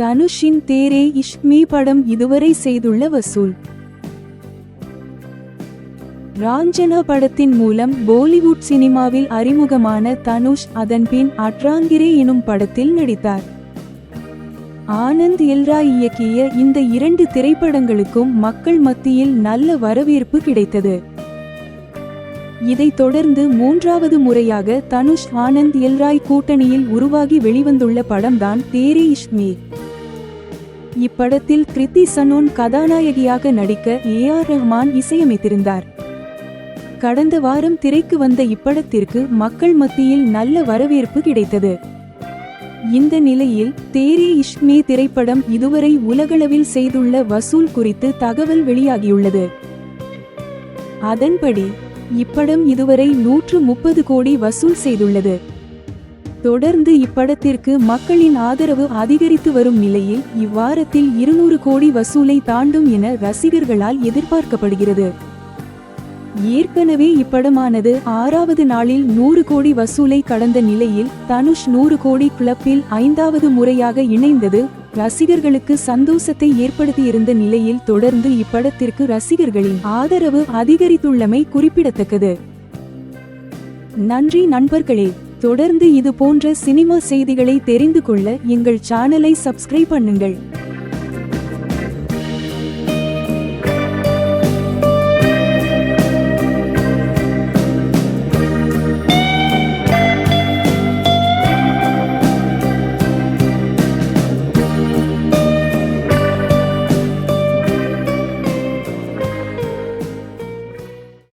தனுஷின் தேரே இஷ்மி படம் இதுவரை செய்துள்ள வசூல். ராஞ்சனா படத்தின் மூலம் பாலிவுட் சினிமாவில் அறிமுகமான தனுஷ் அதன்பின் அட்ராங்கிரே எனும் படத்தில் நடித்தார். ஆனந்த் எல்ராய் இயக்கிய இந்த இரண்டு திரைப்படங்களுக்கும் மக்கள் மத்தியில் நல்ல வரவேற்பு கிடைத்தது. இதைத் தொடர்ந்து மூன்றாவது முறையாக தனுஷ் ஆனந்த் எல்ராய் கூட்டணியில் உருவாகி வெளிவந்துள்ள படம்தான் தேரே இஷ்மி இப்படத்தில் கிருத்தி சனோன் கதாநாயகியாக நடிக்க ஏ ஆர் ரஹ்மான் இசையமைத்திருந்தார். கடந்த வாரம் திரைக்கு வந்த இப்படத்திற்கு மக்கள் மத்தியில் நல்ல வரவேற்பு கிடைத்தது. இந்த நிலையில் தேரே இஷ்மே திரைப்படம் இதுவரை உலகளவில் செய்துள்ள வசூல் குறித்து தகவல் வெளியாகியுள்ளது. அதன்படி இப்படம் இதுவரை நூற்று முப்பது கோடி வசூல் செய்துள்ளது. தொடர்ந்து இப்படத்திற்கு மக்களின் ஆதரவு அதிகரித்து வரும் நிலையில் இவ்வாரத்தில் இருநூறு கோடி வசூலை தாண்டும் என ரசிகர்களால் எதிர்பார்க்கப்படுகிறது. ஏற்கனவே இப்படமானது ஆறாவது நாளில் நூறு கோடி வசூலை கடந்த நிலையில் தனுஷ் நூறு கோடி கிளப்பில் ஐந்தாவது முறையாக இணைந்தது. ரசிகர்களுக்கு சந்தோஷத்தை ஏற்படுத்தியிருந்த நிலையில் தொடர்ந்து இப்படத்திற்கு ரசிகர்களின் ஆதரவு அதிகரித்துள்ளமை குறிப்பிடத்தக்கது. நன்றி நண்பர்களே. தொடர்ந்து இது போன்ற சினிமா செய்திகளை தெரிந்து கொள்ள எங்கள் சேனலை சப்ஸ்கிரைப் பண்ணுங்கள்.